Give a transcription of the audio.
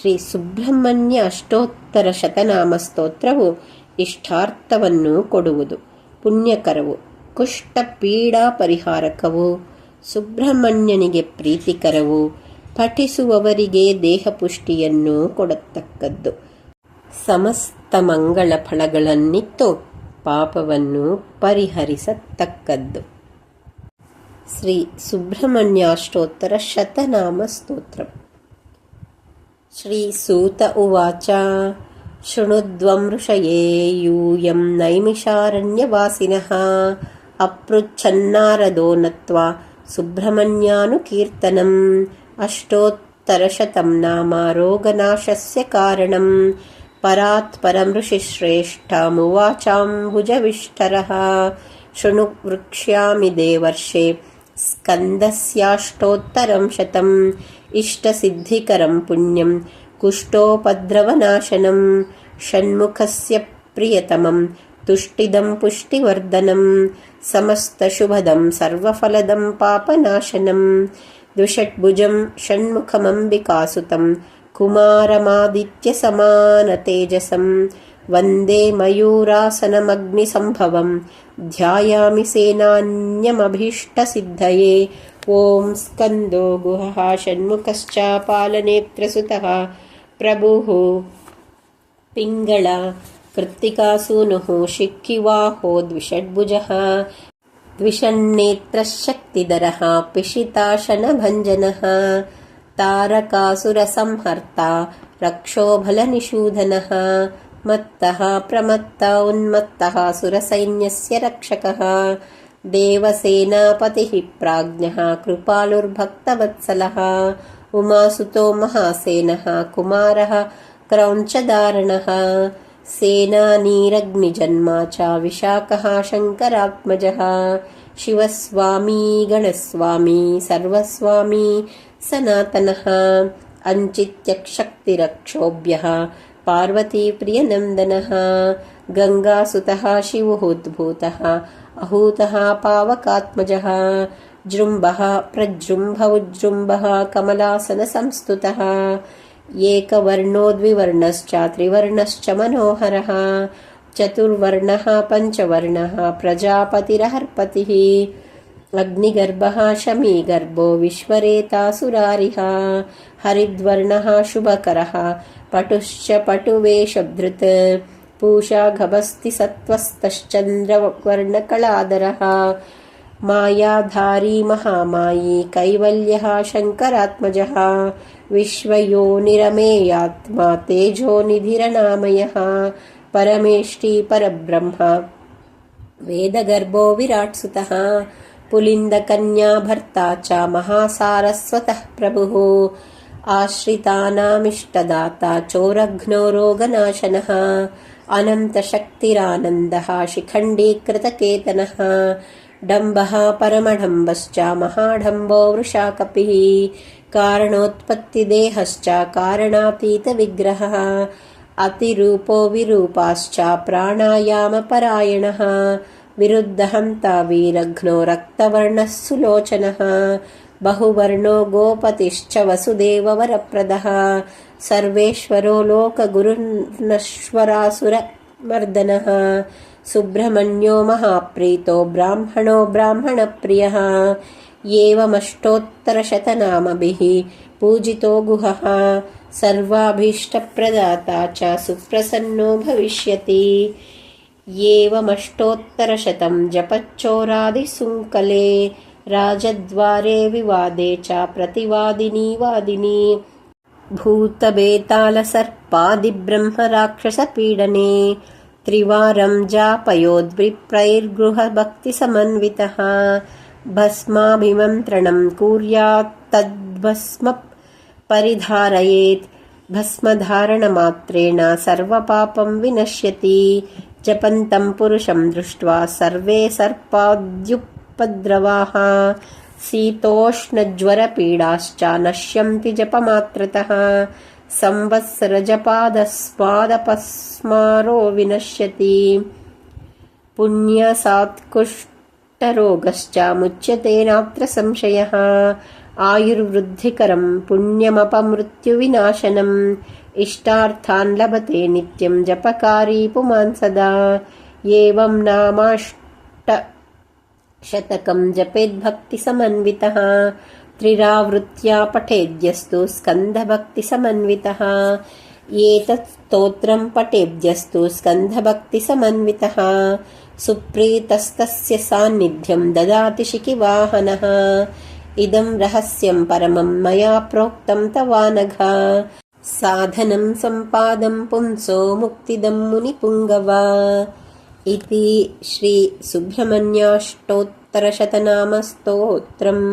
ಶ್ರೀ ಸುಬ್ರಹ್ಮಣ್ಯ ಅಷ್ಟೋತ್ತರ ಶತನಾಮ ಸ್ತೋತ್ರವು ಇಷ್ಟಾರ್ಥವನ್ನು ಕೊಡುವುದು. ಪುಣ್ಯಕರವು ಕುಷ್ಠ ಪೀಡಾ ಪರಿಹಾರಕವು ಸುಬ್ರಹ್ಮಣ್ಯನಿಗೆ ಪ್ರೀತಿಕರವು, ಪಠಿಸುವವರಿಗೆ ದೇಹಪುಷ್ಟಿಯನ್ನು ಕೊಡತಕ್ಕದ್ದು. ಸಮಸ್ತ ಮಂಗಳ ಫಲಗಳನ್ನಿತ್ತು ಪಾಪವನ್ನು ಪರಿಹರಿಸತಕ್ಕದ್ದು. ಶ್ರೀ ಸುಬ್ರಹ್ಮಣ್ಯಾಷ್ಟೋತ್ತರ ಶತನಾಮ ಸ್ತೋತ್ರ श्रीसूत उवाच। शृणुध्वं ऋषये यूयं नैमिषारण्यवासिनः। अपृच्छन्नारदो नत्वा सुब्रह्मण्यानुकीर्तनम्। अष्टोत्तरशतं नामारोगनाशस्य कारणम्। परात् परं ऋषिश्रेष्ठामुवाचाम्बुजविष्ठरः शृणु वृक्ष्यामि देवर्षे स्कन्दस्याष्टोत्तरं शतम् इष्टसिद्धिकरं पुण्यं कुष्ठोपद्रवनाशनं षण्मुखस्य प्रियतमं तुष्टिदं पुष्टिवर्धनं समस्तशुभदं सर्वफलदं पापनाशनं द्विषट्भुजं षण्मुखमम्बिकासुतं कुमारमादित्यसमानतेजसं वन्दे मयूरासनमग्निसम्भवं ध्यायामि सेनान्यमभीष्टसिद्धये ॐ स्कन्दो गुहः षण्मुखश्च पालनेत्रसुतः प्रभुः पिङ्गळ कृत्तिकासूनुः शिक्किवाहो द्विषड्भुजः। द्विषन्नेत्रशक्तिधरः पिशिताशनभञ्जनः तारकासुरसंहर्ता रक्षोभलनिषूदनः मत्तः प्रमत्त उन्मत्तः सुरसैन्यस्य रक्षकः देवसेनापतिः प्राज्ञः कृपालुर्भक्तवत्सलः। उमासुतो महासेनः कुमारः क्रौञ्चदारणः। सेनानीरग्निजन्मा च विशाखः शङ्करात्मजः। शिवस्वामी गणस्वामी सर्वस्वामी सनातनः। अञ्चित्यक्षक्तिरक्षोभ्यः पार्वतीप्रियनन्दनः गङ्गासुतः शिवोद्भूतः अहूतः पावकात्मजः जृम्भः प्रजृम्भ उज्जृम्भः कमलासनसंस्तुतः। एकवर्णो द्विवर्णश्च त्रिवर्णश्च मनोहरः चतुर्वर्णः पञ्चवर्णः प्रजापतिरहर्पतिः अग्निगर्भः शमीगर्भो विश्वरेतासुरारिः हरिद्वर्णः शुभकरः पटुश्च पटुवेशभृत् पूषाघभस्ति सत्त्वस्तश्चन्द्रवर्णकलादरः मायाधारी महामायी कैवल्यः शङ्करात्मजः। विश्वयोनिरमेयात्मा तेजोनिधिरनामयः परमेष्टि परब्रह्म। वेदगर्भो विराट्सुतः। पुलिन्दकन्या भर्ता च महासारस्वतः प्रभुः। आश्रितानामिष्टदाता चोरघ्नो रोगनाशनः अनन्तशक्तिरानन्दः शिखण्डीकृतकेतनः डम्बः परमडम्बश्च महाडम्बो वृषाकपिः कारणोत्पत्तिदेहश्च कारणातीतविग्रहः अतिरूपो विरूपाश्च प्राणायामपरायणः विरुद्धहन्ता वीरघ्नो रक्तवर्णः सुलोचनः बहुवर्णो गोपतिश्च वसुदेववरप्रदः। सर्वेश्वरो लोकगुरुनश्वरासुरमर्दनः सुब्रह्मण्यो महाप्रीतो ब्राह्मणो ब्राह्मणप्रियः। एवमष्टोत्तरशतनामभिः पूजितो गुहः। सर्वाभीष्टप्रदाता च सुप्रसन्नो भविष्यति। एवमष्टोत्तरशतं जपच्चोरादिसुङ्कले राजद्वारे विवादे च प्रतिवादिनी वादिनी भूतबेतालसर्पादिब्रह्मराक्षसपीडने त्रिवारं जापयोद्विप्रैर्गृहभक्तिसमन्वितः भस्माभिमन्त्रणं कुर्यात्तद्भस्म परिधारयेत् भस्मधारणमात्रेण सर्वपापं विनश्यति जपन्तं पुरुषं दृष्ट्वा सर्वे सर्पाद्युपद्रवाः शीतोष्णज्वरपीडाश्च नश्यन्ति जपमात्रतः संवत्सरजपादस्मादपस्मारो विनश्यति पुण्यसात्कुष्ठरोगश्च मुच्यते नात्र संशयः आयुर्वृद्धिकरं पुण्यमपमृत्युविनाशनम् इष्टार्थान् लभते नित्यं जपकारी पुमान् सदा एवं नामाष्टशतकं जपेद्भक्तिसमन्वितः त्रिरावृत्या पठेद्यस्तु स्कन्धभक्तिसमन्वितः एतत् स्तोत्रं पठेद्यस्तु स्कन्धभक्तिसमन्वितः सुप्रीतस्तस्य सान्निध्यं ददाति शिखिवाहनः इदं रहस्यं परमं मया प्रोक्तं तवानघ साधनं सम्पादं पुंसो मुक्तिदं मुनिपुङ्गव इति श्रीसुब्रह्मण्याष्टोत्तरशतनामस्तोत्रम्